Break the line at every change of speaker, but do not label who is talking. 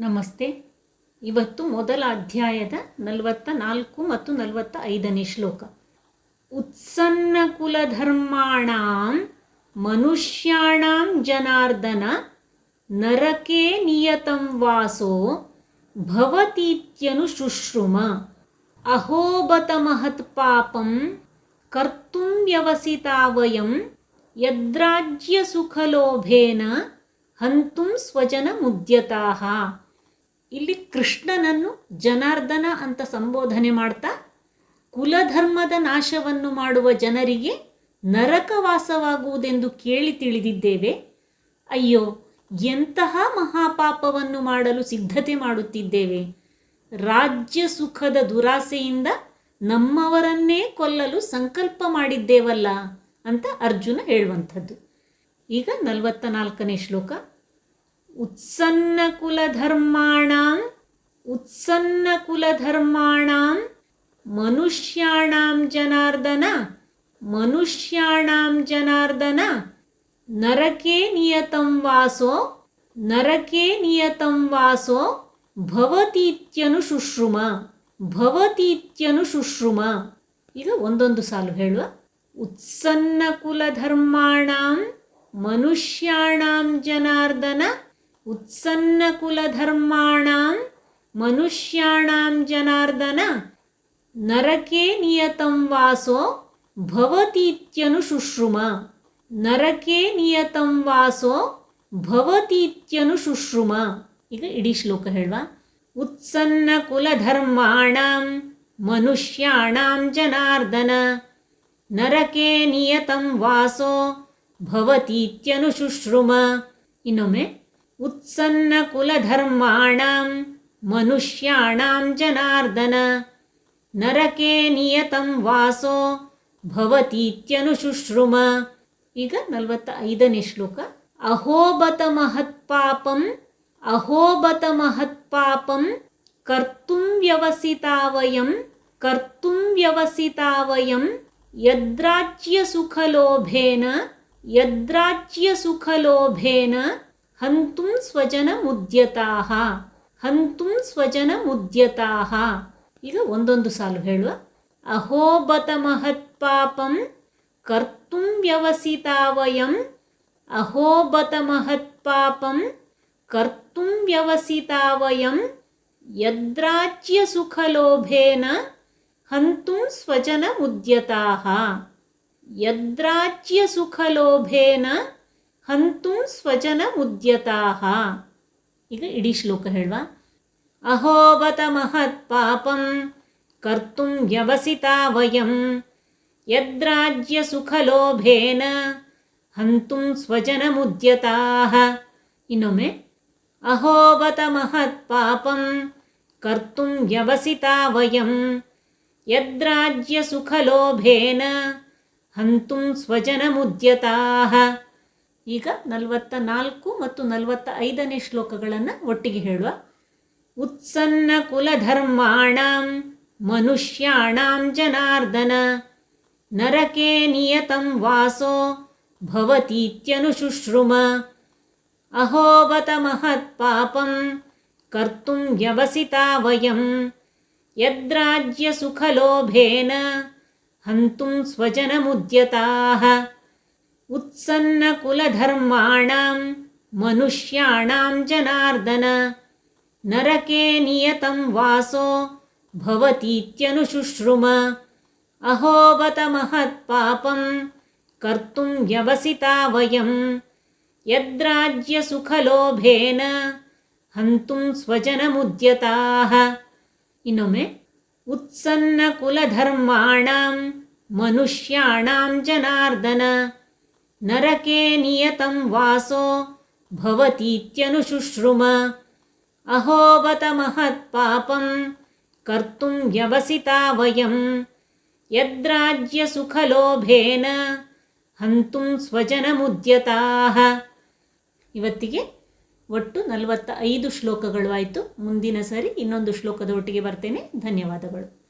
ನಮಸ್ತೆ. ಇವತ್ತು ಮೊದಲ ಅಧ್ಯಾಯದ ನಲವತ್ತ ನಾಲ್ಕು ಮತ್ತು ನಲವತ್ತ ಐದನೇ ಶ್ಲೋಕ. ಉತ್ಸನ್ನ ಕುಲಧರ್ಮಾಣ ಮನುಷ್ಯಾಣಾಂ ಜನಾರ್ದನ ನರಕೆ ನಿಯತಂ ವಾಸೋ ಭವತೀತ್ಯನು ಶುಶ್ರುಮ. ಅಹೋಬತ ಮಹತ್ ಪಾಪಂ ಕರ್ತುಂ ವ್ಯವಸಿತಾವಯಂ ಯದ್ರಾಜ್ಯ ಸುಖಲೋಭೇನ ಹಂತುಂ ಸ್ವಜನ ಮುದ್ಯತಾಹ ಇಲ್ಲಿ ಕೃಷ್ಣನನ್ನು ಜನಾರ್ದನ ಅಂತ ಸಂಬೋಧನೆ ಮಾಡ್ತಾ ಕುಲಧರ್ಮದ ನಾಶವನ್ನು ಮಾಡುವ ಜನರಿಗೆ ನರಕವಾಸವಾಗುವುದೆಂದು ಕೇಳಿ ತಿಳಿದಿದ್ದೇವೆ. ಅಯ್ಯೋ, ಎಂತಹ ಮಹಾಪಾಪವನ್ನು ಮಾಡಲು ಸಿದ್ಧತೆ ಮಾಡುತ್ತಿದ್ದೇವೆ. ರಾಜ್ಯ ಸುಖದ ದುರಾಸೆಯಿಂದ ನಮ್ಮವರನ್ನೇ ಕೊಲ್ಲಲು ಸಂಕಲ್ಪ ಮಾಡಿದ್ದೇವಲ್ಲ ಅಂತ ಅರ್ಜುನ ಹೇಳುವಂಥದ್ದು. ಈಗ ನಲವತ್ತ ನಾಲ್ಕನೇ ಶ್ಲೋಕ. ಉತ್ಸನ್ನ ಕುಲಧರ್ಮಾಣಾಂ ಉತ್ಸನ್ನ ಕುಲಧರ್ಮಾಣಾಂ ಮನುಷ್ಯಾಣಾಂ ಜನಾರ್ದನ ಮನುಷ್ಯಾಣಾಂ ಜನಾರ್ದನ. ನರಕೇ ನಿಯತಂ ವಾಸೋ, ನರಕೇ ನಿಯತಂ ವಾಸೋ, ಭವತೀತ್ಯನು ಶುಶ್ರುಮ ಭವತೀತ್ಯನು ಶುಶ್ರುಮ. ಈಗ ಒಂದೊಂದು ಸಾಲು ಹೇಳುವ. ಉತ್ಸನ್ನ ಕುಲಧರ್ಮಾಣಾಂ ಮನುಷ್ಯಾಣಾಂ ಜನಾರ್ದನ ಉತ್ಸನ್ನ ಕುಲಧರ್ಮಾಣಾಂ ಮನುಷ್ಯಾಣಾಂ ಜನಾರ್ದನ ನರಕೆ ನಿಯತಂ ವಾಸೋ ಭವತೀತ್ಯನು ಶುಶ್ರುಮ ನರಕೆ ನಿಯತಂ ವಾಸೋ ಭವತೀತ್ಯನು ಶುಶ್ರುಮ ಈಗ ಇಡೀ ಶ್ಲೋಕ ಹೇಳುವ ಉತ್ಸನ್ನ ಕುಲಧರ್ಮಾಣಾಂ ಮನುಷ್ಯಾಣಾಂ ಜನಾರ್ದನ ನರಕೆ ನಿಯತಂ ವಾಸೋ ಭವತೀತ್ಯನು ಶುಶ್ರುಮ ಇನ್ನೊಮ್ಮೆ ಕುಲಧರ್ಮಾಣಾಂ, ಮನುಷ್ಯಾಣಾಂ ಜನಾರ್ದನ, ನರಕೆ ನಿಯತಂ ವಾಸೋ ಭವತೀತ್ಯನುಶುಶ್ರುಮ. ಈಗ ನಲವತ್ತ ಐದನೇ ಶ್ಲೋಕ. ಅಹೋಬತ ಮಹತ್ಪಾಪಂ ಅಹೋಬತ ಮಹತ್ಪಾಪಂ, ಕರ್ತುಂ ವ್ಯವಸಿತಾವಯಂ ಕರ್ತುಂ ವ್ಯವಸಿತಾವಯಂ ಯದ್ರಾಜ್ಯ ಸುಖಲೋಭೇನ ಯದ್ರಾಜ್ಯ ಸುಖಲೋಭೇನ ಹಂತುಂ ಸ್ವಜನ ಮುದ್ಯತಾಹ. ಹಂತುಂ ಸ್ವಜನ ಮುದ್ಯತಾಹ. ಈಗ ಒಂದೊಂದು ಸಾಲು ಹೇಳುವ. ಅಹೋಬತ ಮಹತ್ಪಾಪಂ ಕರ್ತುಂ ವ್ಯವಸಿತಾ ವಯಂ ಅಹೋಬತ ಮಹತ್ಪಾಪಂ ಕರ್ತುಂ ವ್ಯವಸಿತಾ ವಯಂ ಯದ್ರಾಜ್ಯ ಸುಖಲೋಭೇನ ಹಂತುಂ ಸ್ವಜನ ಮುದ್ಯತಾಹ. ಸುಖಲೋಭೇನ ಹಂತುಂ ಸ್ವಜನ ಮುದ್ಯತಾಹ ಈಗ ಇಡೀ ಶ್ಲೋಕ ಹೇಳುವ? ಮಹತ್ ಪಾಪಂ ಕರ್ತುಂ ವ್ಯವಸಿತಾ ವಯಂ ಯದ್ರಾಜ್ಯ ಸುಖಲೋಭೇನ ಹಂತುಂ ಸ್ವಜನ ಮುದ್ಯತಾಹ ಇನ್ನೊಮ್ಮೆ ಮಹತ್ ಪಾಪಂ ಕರ್ತುಂ ವ್ಯವಸಿತಾ ವಯಂ ಯದ್ರಾಜ್ಯ ಸುಖಲೋಭೇನ ಹಂತುಂ ಸ್ವಜನ ಮುದ್ಯತಾಹ ಈಗ ನಲವತ್ತ ನಾಲ್ಕು ಮತ್ತು ನಲವತ್ತ ಐದನೇ ಶ್ಲೋಕಗಳನ್ನು ಒಟ್ಟಿಗೆ ಹೇಳುವ. ಉತ್ಸನ್ನ ಕುಲಧರ್ಮಾಣಂ ಮನುಷ್ಯಾಣಾಂ ಜನಾರ್ದನ. ನರಕೇ ನಿಯತಂ ವಾಸೋ ಭವತೀತ್ಯನು ಶುಶ್ರುಮ ಮಹತ್ ಪಾಪಂ ಕರ್ತುಂ ವ್ಯವಸಿತಾ ವಯಂ ಯದ್ರಾಜ್ಯ ಸುಖಲೋಭೇನ ಹಂತುಂ ಸ್ವಜನ उत्सन्नकुलधर्माणां मनुष्याणां जनार्दन नरके नियतं वासो भवतीत्यनुशुश्रुम। अहोबतमहत्पापं कर्तुं व्यवसिता वयं यद्राज्यसुखलोभेन हन्तुं स्वजनमुद्यताः। इन उत्सन्नकुलधर्माणां मनुष्याणां जनार्दन ನರಕೆ ನಿಯತಂ ವಾಸೋ ಭವತೀತ್ಯನು ಶುಶ್ರುಮ ಅಹೋವತ ಮಹತ್ ಪಾಪಂ ಕರ್ತುಂ ವ್ಯವಸಿತ ವಯಂ ಯದ್ರಾಜ್ಯ ಸುಖಲೋಭೇನ ಹಂತುಂ ಸ್ವಜನ ಮುದ್ಯತಾಹ ಇವತ್ತಿಗೆ ಒಟ್ಟು ನಲವತ್ತ ಐದು ಶ್ಲೋಕಗಳು ಆಯಿತು. ಮುಂದಿನ ಸರಿ ಇನ್ನೊಂದು ಶ್ಲೋಕದ ಒಟ್ಟಿಗೆ ಬರ್ತೇನೆ. ಧನ್ಯವಾದಗಳು.